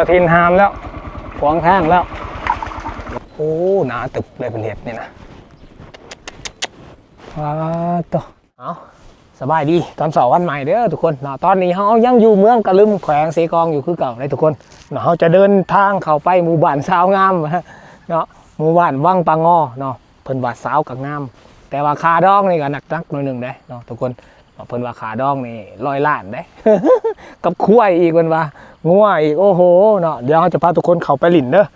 จ้าทินหามแล้วขวางทางแล้ว โอ้หนาตึบเลยเป็นเห็ดนี่นะว้าตัวเอาสบายดีตอนเสาร์วันใหม่เด้อทุกคนเนาะตอนนี้เรายังอยู่เมืองกะลึมแขวงเสกองอยู่คือเก่าเลยทุกคนเนาะเราจะเดินทางเข้าไปหมู่บ้านสาวงามเนาะหมู่บ้านวังปางอเนาะเพิ่นว่าสาวกับงาม แต่ว่าคาดองนี่ก็หนักนักหน่อยหนึ่งเด้เนาะทุกคน เพิ่นว่าคาดองนี่ร้อยล้านเด้กับคุ้ยอีกเพิ่นว่างัวอีกโอ้โหเนาะเดี๋ยวเราจะพาทุกคนเข้าไปหลินเด้อ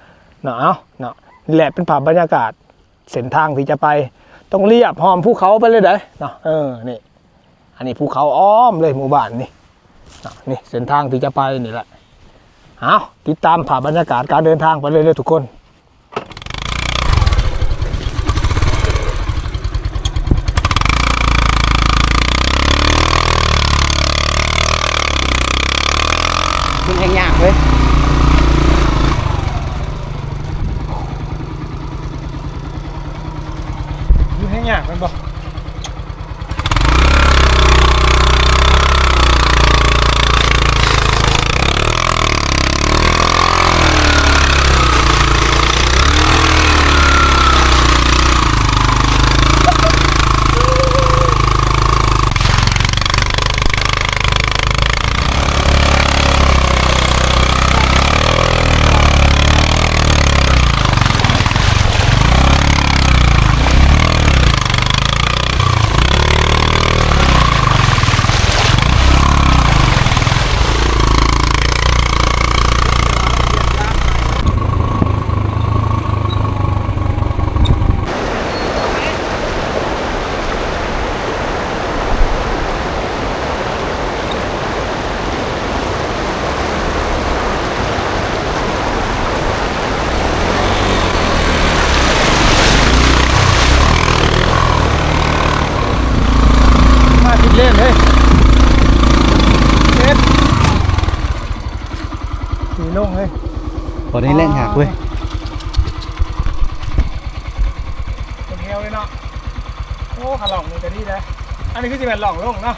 เนาะเอาเนาะนี่แหละเป็นภาพบรรยากาศเส้นทางที่จะไปต้องเรียบหอมภูเขาไปเลยเด้อเนาะเออนี่อันนี้ภูเขาอ้อมเลยหมู่บ้านนี่เนาะนี่เส้นทางที่จะไปนี่แหละเอาติดตามภาพบรรยากาศการเดินทางไปเลยเลยทุกคน คุณแห่งยากเลย อยู่ให้ยากมันบ่ มาติดเล่นเฮ้ยเอ็ดสีล งเฮ้ยพอได้เล่นหักเว้ยเป็นเฮลเลยเนาะ โอ้ขาหล่องนี่จะดีเลยอันนี้คือจะเป็นหล่องลงเนาะ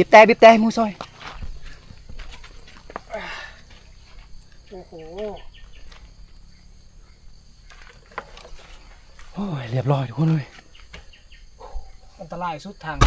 บีบแต่บีบแต่หมูซอยโอ้โหอ้ยเรียบร้อยทุกคนเลยอันตรายสุดทาง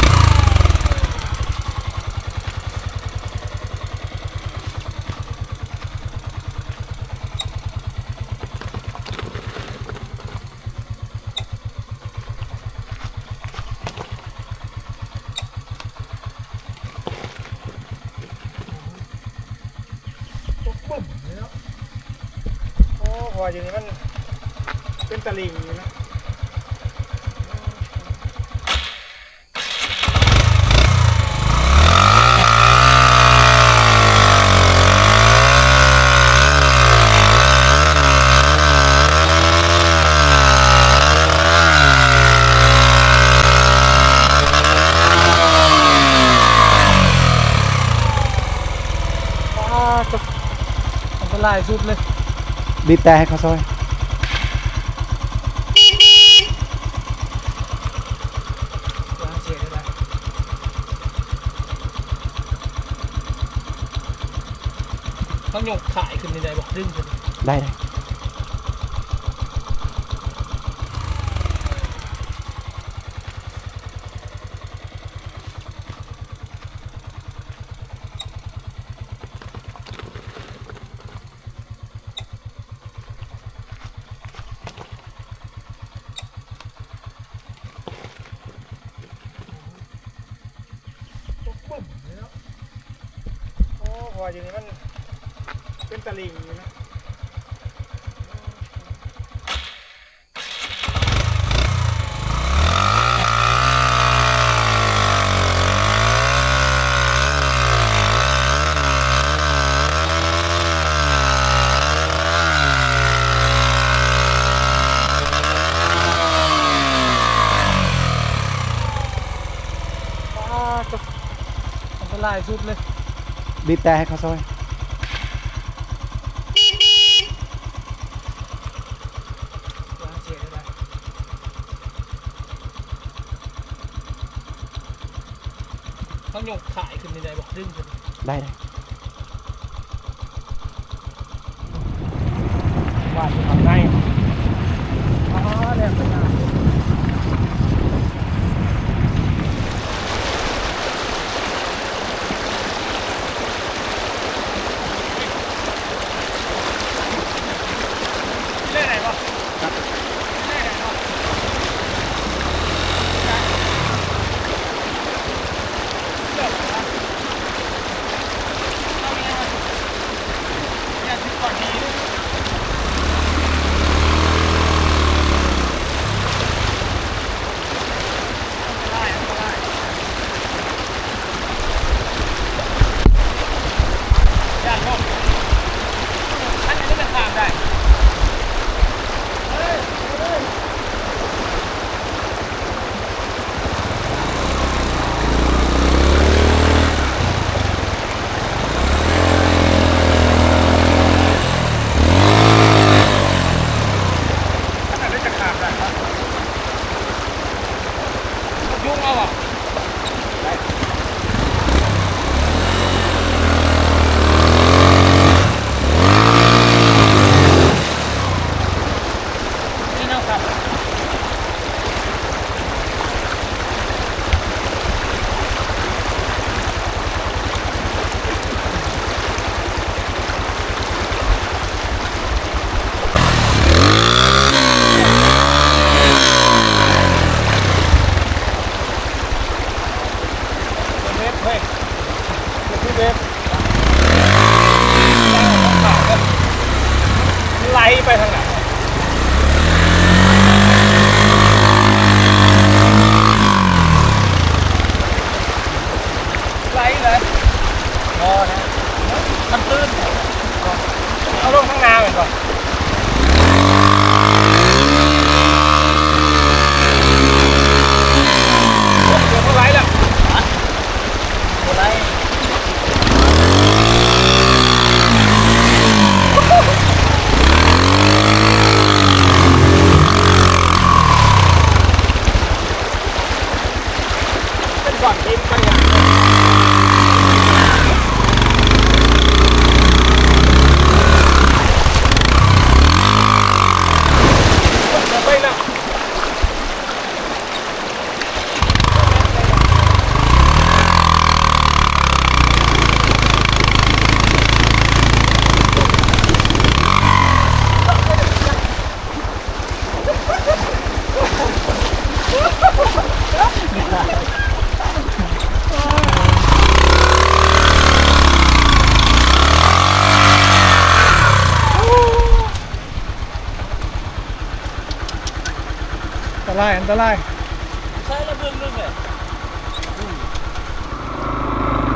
ออยู่นี่มันเป็นตะลิงอยู่นะอ้าจบอันตรายสุดเลย บีบแต่ให้เขาซอยวางเสียได้ไหมต้องยกขายขึ้นในใจบอกดึงขึ้นได้ได้ ปุ๊บเลยเนาะโอ้พออยู่นี่มันเป็นตะลิงอยู่นะอ้าจบอันตรายสุดเลย บีบแต่ให้เขาซอยวางเสียได้ไหมต้องยกขายขึ้นในใจบอกดึงขึ้นได้ได้ว่าจะทำไงอ๋อเนี่ยเป็นหน้าเไหลเลยพอนะมันตื้นเอาลงข้างนาเหมือนก่อนเดี๋ยวเขาไลแล้วเขาไหลเป็น รายอันตรายใช่ระเบิดเรื่องเลย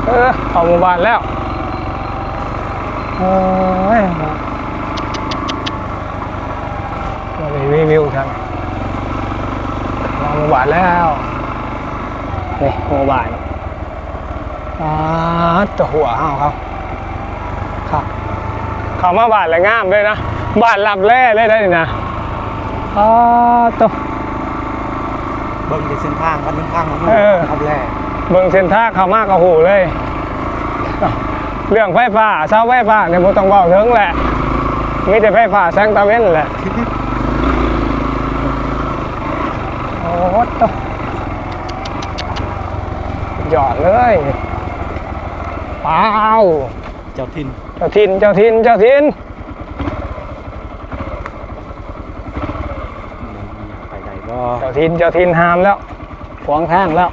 เออเข้าหมู่บ้านแล้วโอ้ยมาเลยรีวิวกันมาหมู่บ้านแล้วนี่หมู่บ้านอ่าตัวหัวเฮาครับครับเข้ามาบ้านแล้วงามเลยนะบ้านหลับแร่เลยได้นี่นะอ่าตัว เบิ่งในเส้นทางวันเส้นทางของเออครับแรกเบิ่งเส้นทางเข้ามากระหูเลยอ้าวเรื่องไฟฟ้าเสาไฟฟ้าเนี่ยผมต้องบอกถึงแหละ มีแต่ไฟฟ้าแสงตะเว้นแหละ โอ้โหตวหยอดเลยว้าวเจ้าทินเจ้าทินเจ้าทินเจ้าทิน ไปไหนก็ เจ้า ทินเจ้าทินหามแล้วขวางทางแล้ว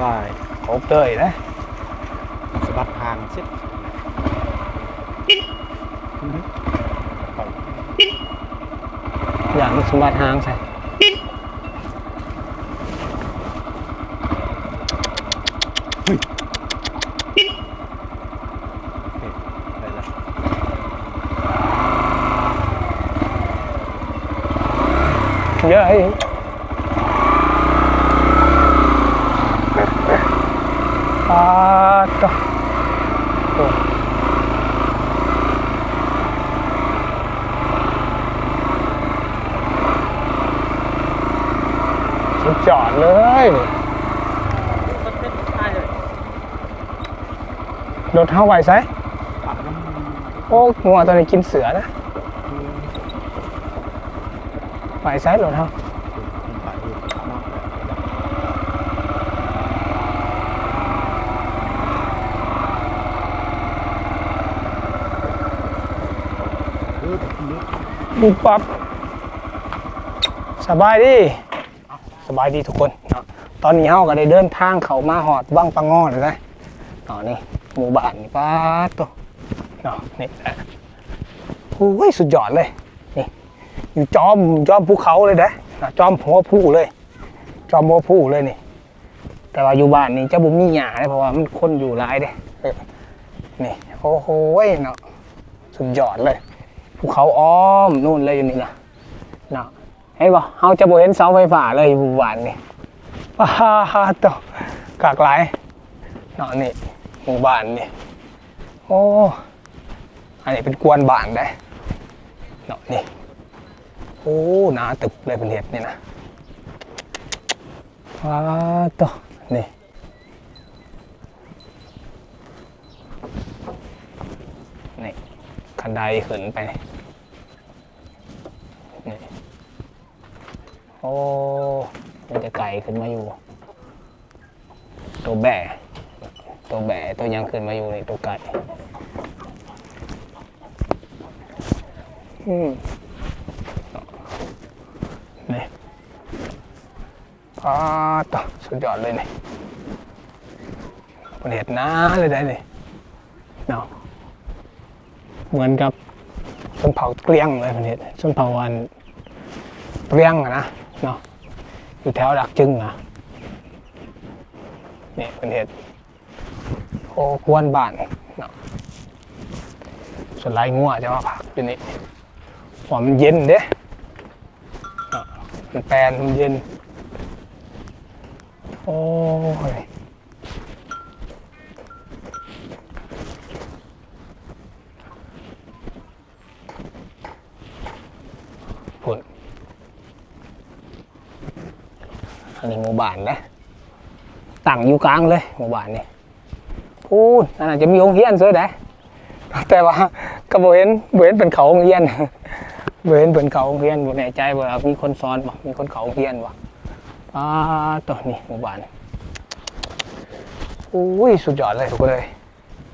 ว่ายครบเลยนะสะบัดทางเช็ดอย่างสมบัติหางใส่ไปละเยอะไอ้ปาดต่อโอ้ สุดยอดเลยมันเป็นใช่เลยรถเท้าไหวไซปากน้โอ้งัวตัวนี้กินเสือนะไหวไซรถเท้าำไปเนาะปุ๊บปั๊บสบายดีส บายดีทุกคนเนาะตอนนี้เฮาก็ได้เดินทางเขามาหอดบ้างปะงอเลยนะเนาะนี่หมู่บ้านนี่ป้าตัวเนาะนี่โอ้ยสุดยอดเลยนี่อยู่จอมจอมภูเขาเลยนะจอมหัวผู้เลย จอมหัวผู้เลยนี่ แต่ว่าอยู่บ้านนี่จะบุมีหญ้าเลยเพราะว่ามันคนอยู่หลายเด้นี่โอ้โหเนาะสุดยอดเลยภูเขาอ้อมนู่นเลยอยู่นี่นะเนาะ ห็นปะเราจะบ่เห็นเสาไฟฟ้าเลยอยู่หมู่บ้านนี่ว้าตัวกากหลายเนาะนี่หมู่บ้านนี่โอ้อันนี้เป็นกวนบ้านได้เนาะนี่โอ้หนาตึกเลยเป็นเห็ดนี่นะว้าตัวนี่นี่คันไดขึ้นไปนี่ โอ้มันจะไกลขึ้นมาอยู่ ตัวแบ่ ตัวแบ่ตัวยังขึ้นมาอยู่ในตัวไก่อืมนี่พาต่อสุดยอดเลยนี่ประเห็ดน้าเลยได้นี่เนาะเหมือนกับชนเผ่าเกลียงเลยประเห็ดชนเผ่าวันเกลียงอะนะ เนาะอยู่แถวดักจึงนะนี่เป็นเห็ดโอ้กวนบ้านเนาะส่วนไรงัวจะมาพักอยู่นี่หัวมันเย็นเด้เนาะมันแปลนมันเย็น โอ้ยพุ่นอันนี้หมู่ บ้านนะตั้งอยู่กลางเลยหมู่บ้านนี่พูดอันนั้นจะมีโรงเรียนสวยได้แต่ว่าก็บ่เห็นบ่เห็นเป็นเขาโรงเรียนบ่เห็นเป็นเขาโรงเรียนบ่แน่ใจว่ามีคนสอนบ่มีคนเขาโรงเรียนบ่อ่าตัวนี้หมู่บ้านอุ้ยสุดยอดเลยทุกคนเลย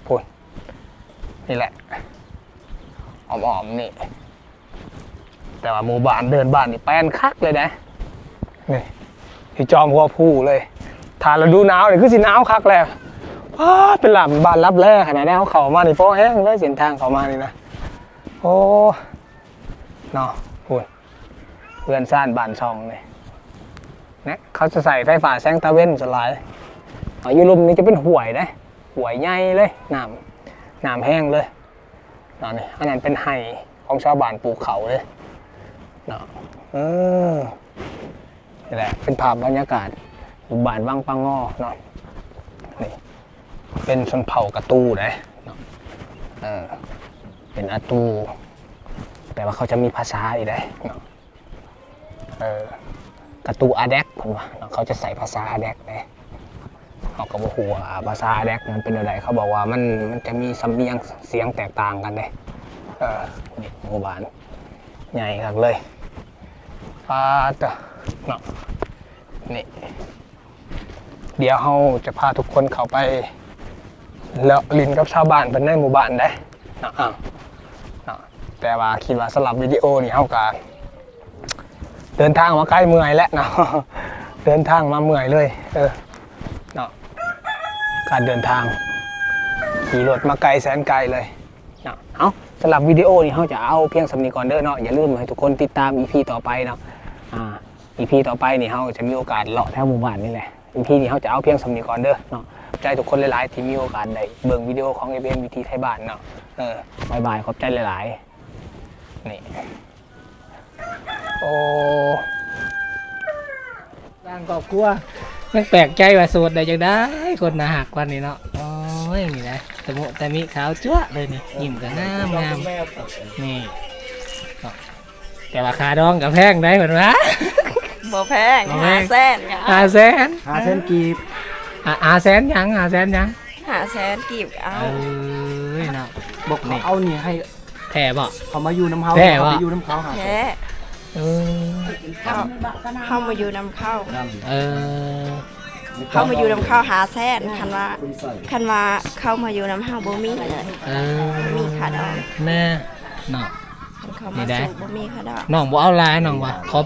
พูดนี่แหละออมๆนี่แต่ว่าหมู่บ้านเดินบ้านนี่แปลนคักเลยนะนี่ ที่จอมหัวผู้เลยถ้าเราดูหนาวนี่คือสิหนาวคักแล้วว้าเป็นหลับบานรับแรกขนาดนี้เขาเขามานี่โป้แห้งเลยเส้นทางเขามานี่นะโอ้เนาะพูดเพื่อนซ่านบานช่องเลยนี่เขาจะใส่ไฟฟ้าแสงตะเว้นสลายอายุลุมนี่จะเป็นห่วยนะห่วยใหญ่เลยน้ำน้ำแห้งเลยเนาะนี่อันนั้นเป็นไห่ของชาวบ้านปลูกเขาเลยเนาะเออ นี่แหละเป็นภาพบรรยากาศอยู่บ้านวังปังงอเนาะนี่เป็นชนเผ่ากระตูนะเนาะเออเป็นอาตูแต่ว่าเขาจะมีภาษาอีกได้เนาะเออกระตูอาแดกผมว่าเนาะเขาจะใส่ภาษาอาแดกเลยเขาก็บอกว่าภาษาอาแดกมันเป็นอะไรเขาบอกว่ามันมันจะมีสำเนียงเสียงแตกต่างกันเลยเออนี่หมู่บ้านใหญ่ครับเลยปาตะ เนาะนี่ เดี๋ยวเราจะพาทุกคนเข้าไป แล้วลินกับชาวบ้านเป็นในหมู่บ้านได้เนาะอ้าวเนาะแต่ว่าคิดว่าสำหรับวิดีโอนี่เขาก็เดินทางมาใกล้เมื่อยแล้วเนาะเดินทางมาเมื่อยเลย เออเนาะการเดินทางขี่รถมาไกลแสนไกลเลยเนาะเอาสำหรับวิดีโอนี่เขาจะเอาเพียงสำนีก่อนเด้อเนาะอย่าลืมให้ทุกคนติดตาม EP ต่อไปเนาะ อ่า EP ต่อไปนี่เขาจะมีโอกาสเลาะแถวหมู่บ้านนี่แหละ EP นี้เขาจะเอาเพียงสำนีก่อนเด้อเนาะใจทุกคนหลายๆที่มีโอกาสได้เบิ่งวิดีโอของเอเวิธีไทยบ้านเนาะเออบายบายขอบใจหลายๆนี่โอ้ร่างครอบครัวยังแปลกใจว่าโสดได้จังได้คนหนาหักวันนี้เนาะโอ้ยนี่นะแต่โมแต่มีขาวจั๊วเลยนี่ยิ้มกันงามงามนี่แต่ว่าคาดองกับแพงได้เหมือนวะ บ่แพงบ่แพหางแสนหยังอาแสนหาเส้นกีบอ่าอาแสนหยังอาแสนหยังหาแสนกีบเอาเอ้ยเนาะบอกเขาเอานี่ให้แท่บ่ เขามาอยู่น้ำเฮาแท้เขาวะไปอยู่น้ำเขาหาแท้เออเข้าเข้ามาอยู่นำเข้า เออเข้ามาอยู่นำเข้าหาแสนคันว่าคันว่าเข้ามาอยู่นำเฮาบ่มีเลยเออมีค่าดอกแม่เนาะ คันเข้านี่มาได้ สู่บ่มีค่าดอก น้องบ่เอาหลายน้องว่ะขอ